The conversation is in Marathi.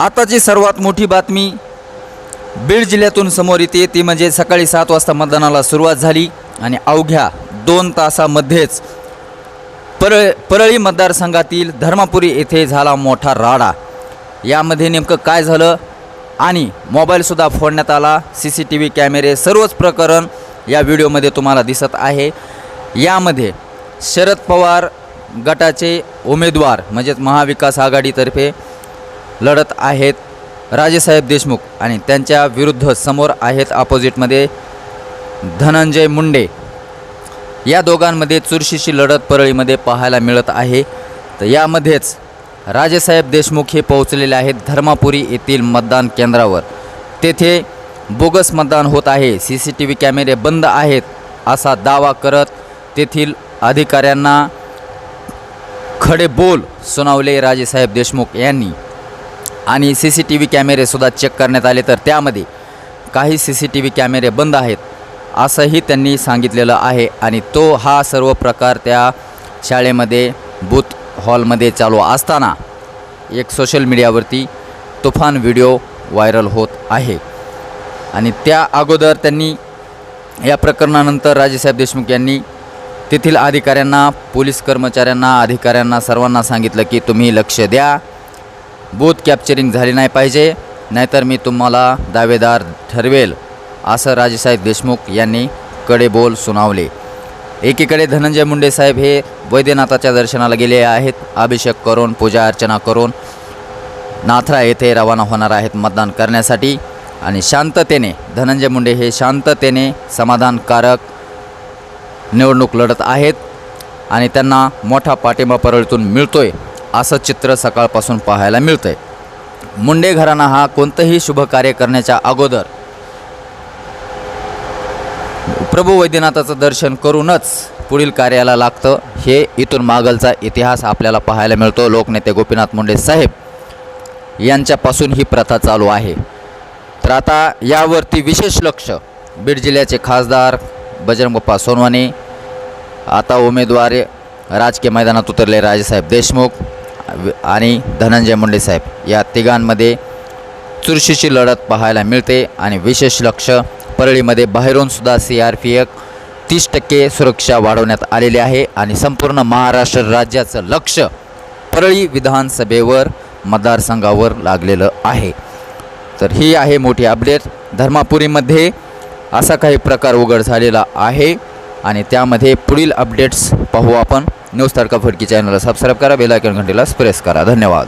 आताची सर्वात मोठी बातमी बीड जिल्ह्यातून समोर येते. ती म्हणजे सकाळी सात वाजता मतदानाला सुरुवात झाली आणि अवघ्या दोन तासामध्येच परळ परळी मतदारसंघातील धर्मापुरी येथे झाला मोठा राडा. यामध्ये नेमकं काय झालं आणि मोबाईलसुद्धा फोडण्यात आला. सी सी टी व्ही कॅमेरे सर्वच प्रकरण या व्हिडिओमध्ये तुम्हाला दिसत आहे. यामध्ये शरद पवार गटाचे उमेदवार म्हणजेच महाविकास आघाडीतर्फे लढत आहेत. राजेसाहेब देशमुख आणि त्यांच्या विरुद्ध समोर आहेत ऑपोजिटमध्ये धनंजय मुंडे. या दोघांमध्ये चुरशीची लढत परळीमध्ये पाहायला मिळत आहे. तर यामध्येच राजेसाहेब देशमुख हे पोहोचलेले आहेत धर्मापुरी येथील मतदान केंद्रावर. तेथे बोगस मतदान होत आहे. सी सी टी व्ही कॅमेरे बंद आहेत असा दावा करत तेथील अधिकाऱ्यांना खडे बोल सुनावले राजेसाहेब देशमुख यांनी. आणि सी सी टी व्ही कॅमेरेसुद्धा चेक करण्यात आले तर त्यामध्ये काही सी सी टी व्ही कॅमेरे बंद आहेत असंही त्यांनी सांगितलेलं आहे. आणि तो हा सर्व प्रकार त्या शाळेमध्ये बूथ हॉलमध्ये चालू असताना एक सोशल मीडियावरती तुफान व्हिडिओ व्हायरल होत आहे. आणि त्या अगोदर त्यांनी या प्रकरणानंतर राजेसाहेब देशमुख यांनी तेथील अधिकाऱ्यांना पोलीस कर्मचाऱ्यांना अधिकाऱ्यांना सर्वांना सांगितलं की तुम्ही लक्ष द्या बूथ कॅप्चरिंग झाली नाही पाहिजे नाहीतर मी तुम्हाला दावेदार ठरवेल असं राजेसाहेब देशमुख यांनी कडे बोल सुनावले. एकीकडे धनंजय मुंडे साहेब हे वैद्यनाथाच्या दर्शनाला गेले आहेत अभिषेक करून पूजा अर्चना करून नाथरा येथे रवाना होणार आहेत मतदान करण्यासाठी. आणि शांततेने धनंजय मुंडे हे शांततेने समाधानकारक निवडणूक लढत आहेत. आणि त्यांना मोठा पाठिंबा परळीतून मिळतोय. असं चित्र सकाळपासून पाहायला मिळतंय. मुंडे घराणा हा कोणतंही शुभ कार्य करण्याच्या अगोदर प्रभू वैद्यनाथाचं दर्शन करूनच पुढील कार्याला लागतं. हे इथून मागलचा इतिहास आपल्याला पाहायला मिळतो. लोकनेते गोपीनाथ मुंडे साहेब यांच्यापासून ही प्रथा चालू आहे. तर आता यावरती विशेष लक्ष बीड जिल्ह्याचे खासदार बजरंगप्पा सोनवानी आता उमेदवार राजकीय मैदानात उतरले राजेसाहेब देशमुख आणि धनंजय मुंडे साहेब या तिघांमध्ये चुरशीची लढत पाहायला मिळते आणि विशेष लक्ष परळीमध्ये बाहेरूनसुद्धा सी आर पी एफ तीस टक्के सुरक्षा वाढवण्यात आलेली आहे आणि संपूर्ण महाराष्ट्र राज्याचं लक्ष परळी विधानसभेवर मतदारसंघावर लागलेलं आहे. तर ही आहे मोठी अपडेट धर्मापुरीमध्ये असा काही प्रकार उघड झालेला आहे. आणि त्यामध्ये पुढील अपडेट्स पाहू आपण. न्यूज तडका फडकी चॅनलला सबस्क्राईब करा बेल आयकॉन घंटेला प्रेस करा. धन्यवाद.